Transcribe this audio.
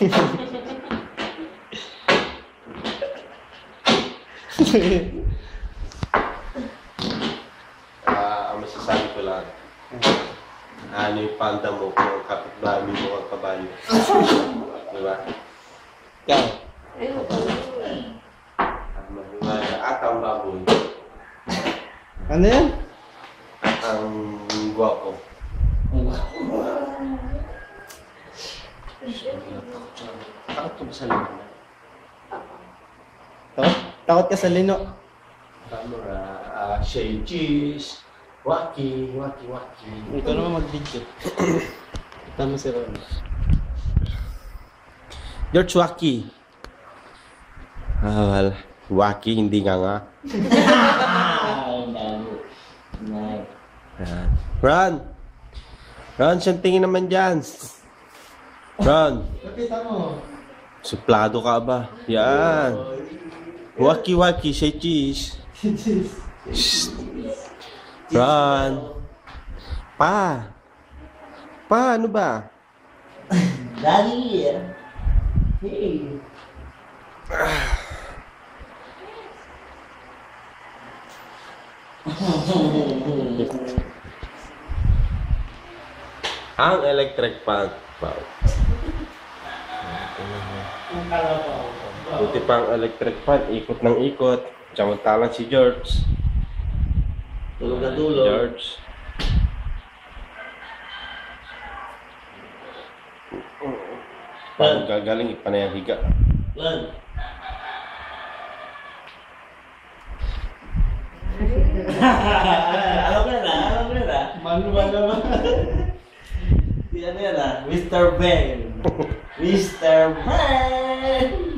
Ah, ang masasabi ko lang. Ano yung panda mo kung ang kapitbahay mo ang kabayo. Di ba? Ikaw. Ang mahimaya at ang baboy. Ano yan? At ang gwapo. Ba sa lino? Takot, takot ka sa lino. Camera, ah, shade cheese, waki, waki, waki. Ikaw naman mag-video. Tama si Ron. George Waki. Ah, well, Waki, hindi nga nga. Yan. Ron! Ron, siyang tingin naman dyan. Ron, Kapita mo. Suplado ka ba? Yan. Waki, waki, say cheese. Shh. Ron. Pa. Pa, ano ba? Daddy! Hey! Ang electric fan. Wow. Buti pa ang electric fan, ikot ng ikot. Samantalang si George. Tulog na tulog. George. Parang gagaling, ipanay ang higa. Lan! alam ko na, alam ko na. Mano ba naman? Si ano yan ah? Mr. Bane. Mr. Bane!